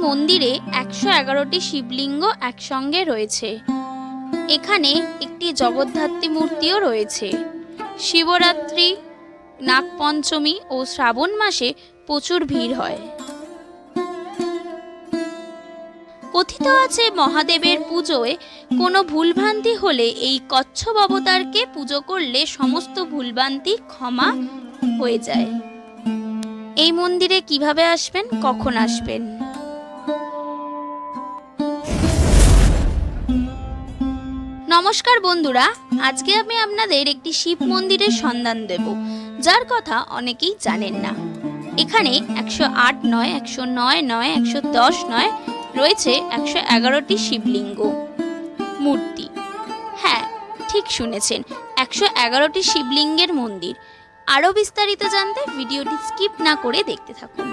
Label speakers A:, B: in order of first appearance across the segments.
A: মন্দিরে একশো এগারোটি শিবলিঙ্গ একসঙ্গে রয়েছে। এখানে একটি জগদ্ধাত্রী মূর্তিও রয়েছে। শিবরাত্রি, নাগপঞ্চমী ও শ্রাবণ মাসে প্রচুর ভিড় হয়। কথিত আছে মহাদেবের পুজোয় কোনো ভুলভ্রান্তি হলে এই কচ্ছপ অবতারকে পুজো করলে সমস্ত ভুলভ্রান্তি ক্ষমা হয়ে যায়। এই মন্দিরে কীভাবে আসবেন, কখন আসবেন? নমস্কার বন্ধুরা, আজকে আমি আপনাদের একটি শিব মন্দিরের সন্ধান দেব, যার কথা অনেকেই জানেন না। এখানে একশো আট নয়, একশো নয় নয়, একশো দশ নয় রয়েছে একশো এগারোটি শিবলিঙ্গ মূর্তি। হ্যাঁ ঠিক শুনেছেন, একশো এগারোটি শিবলিঙ্গের মন্দির। আরও বিস্তারিত জানতে ভিডিওটি স্কিপ না করে দেখতে থাকুন।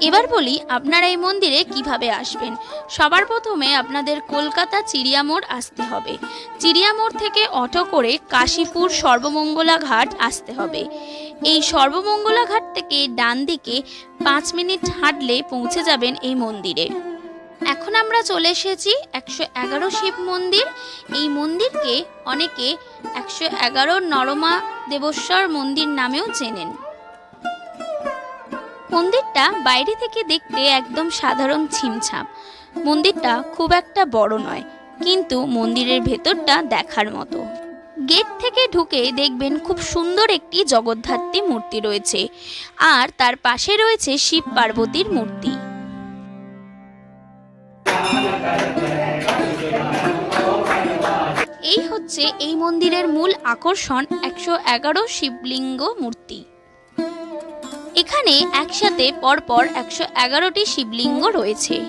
A: এবার বলি আপনারা এই মন্দিরে কীভাবে আসবেন? সবার প্রথমে আপনাদের কলকাতা চিড়িয়ামোড় আসতে হবে। চিড়িয়ামোড় থেকে অটো করে কাশীপুর সর্বমঙ্গলা ঘাট আসতে হবে। এই সর্বমঙ্গলা ঘাট থেকে ডান দিকে পাঁচ মিনিট হাঁটলে পৌঁছে যাবেন এই মন্দিরে। এখন আমরা চলে এসেছি একশো এগারো শিব মন্দির। এই মন্দিরকে অনেকে একশো এগারো নরমা দেবস্বর মন্দির নামেও চেনেন। মন্দিরটা বাইরে থেকে দেখতে একদম সাধারণ ছিমছাম। মন্দিরটা খুব একটা বড় নয়, কিন্তু মন্দিরের ভেতরটা দেখার মতো। গেট থেকে ঢুকে দেখবেন খুব সুন্দর একটি জগদ্ধাত্রী মূর্তি রয়েছে, আর তার পাশে রয়েছে শিব পার্বতীর মূর্তি। এই হচ্ছে এই মন্দিরের মূল আকর্ষণ একশো এগারো শিবলিঙ্গ মূর্তি। এখানে একসাথে পরপর একশো এগারোটি শিবলিঙ্গ রয়েছে।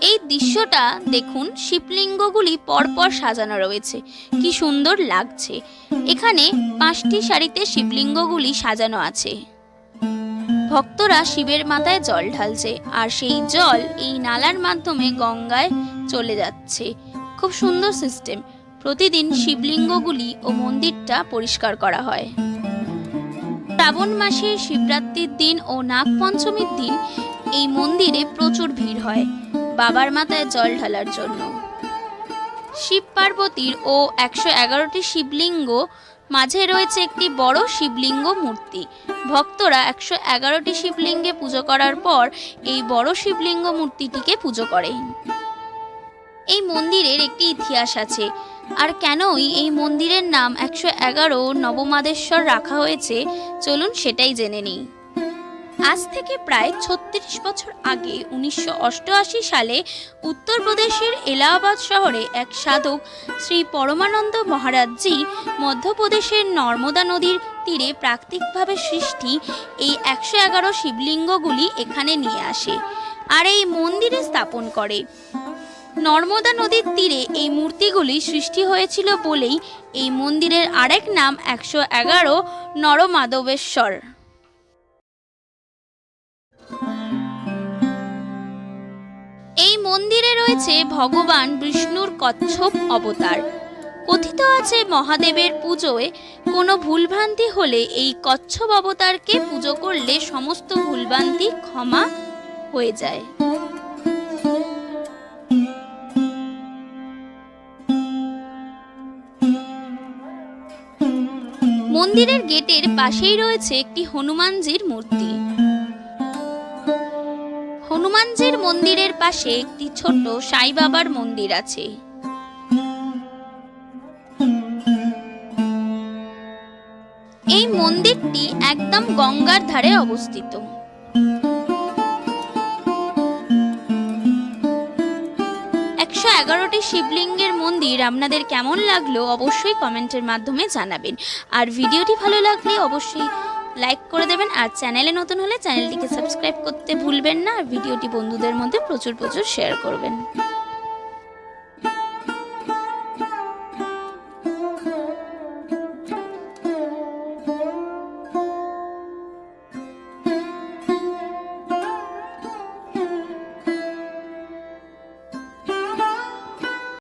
A: এই দৃশ্যটা দেখুন, শিবলিঙ্গগুলি পরপর সাজানো রয়েছে। কি সুন্দর লাগছে। এখানে পাঁচটি সারিতে শিবলিঙ্গগুলি সাজানো আছে। ভক্তরা শিবের মাথায় জল ঢালছে আর সেই জল এই নালার মাধ্যমে গঙ্গায় চলে যাচ্ছে। খুব সুন্দর সিস্টেম। প্রতিদিন শিবলিঙ্গগুলি ও মন্দিরটা পরিষ্কার করা হয়। শ্রাবণ মাসের শিবরাত্রির দিন ও নাগপঞ্চমীর দিন এই মন্দিরে প্রচুর ভিড় হয়, বাবার মাথায় জল ঢালার জন্য। শিব পার্বতীর ও একশো এগারোটি শিবলিঙ্গ, মাঝে রয়েছে একটি বড় শিবলিঙ্গ মূর্তি। ভক্তরা একশো এগারোটি শিবলিঙ্গে পুজো করার পর এই বড় শিবলিঙ্গ মূর্তিটিকে পুজো করে এই মন্দিরের একটি ইতিহাস আছে। আর কেনই এই মন্দিরের নাম একশো এগারো নবমাদেশ্বর রাখা হয়েছে, চলুন সেটাই জেনে নিই। আজ থেকে প্রায় ছত্রিশ বছর আগে উনিশশো অষ্টআশি সালে উত্তরপ্রদেশের এলাহাবাদ শহরে এক সাধক শ্রী পরমানন্দ মহারাজজি মধ্যপ্রদেশের নর্মদা নদীর তীরে প্রাকৃতিকভাবে সৃষ্টি এই একশো এগারো শিবলিঙ্গগুলি এখানে নিয়ে আসে, আর এই মন্দিরে স্থাপন করে। নর্মদা নদীর তীরে এই মূর্তিগুলি সৃষ্টি হয়েছিল বলেই এই মন্দিরের আরেক নাম একশো এগারো নরমাধবেশ্বর। এই মন্দিরে রয়েছে ভগবান বিষ্ণুর কচ্ছপ অবতার। কথিত আছে মহাদেবের পুজোয় কোনো ভুলভ্রান্তি হলে এই কচ্ছপ অবতারকে পুজো করলে সমস্ত ভুলভ্রান্তি ক্ষমা হয়ে যায়। মন্দিরের গেটের পাশেই রয়েছে একটি হনুমানজির মূর্তি। হনুমানজির মন্দিরের পাশে একটি ছোট সাই বাবার মন্দির আছে। এই মন্দিরটি একদম গঙ্গার ধারে অবস্থিত। এগারোটি শিবলিঙ্গের মন্দির আপনাদের কেমন লাগল অবশ্যই কমেন্টের মাধ্যমে জানাবেন। আর ভিডিওটি ভালো লাগলে অবশ্যই লাইক করে দেবেন আর চ্যানেলে নতুন হলে চ্যানেলটিকে সাবস্ক্রাইব করতে ভুলবেন না। আর ভিডিওটি বন্ধুদের মধ্যে প্রচুর প্রচুর শেয়ার করবেন।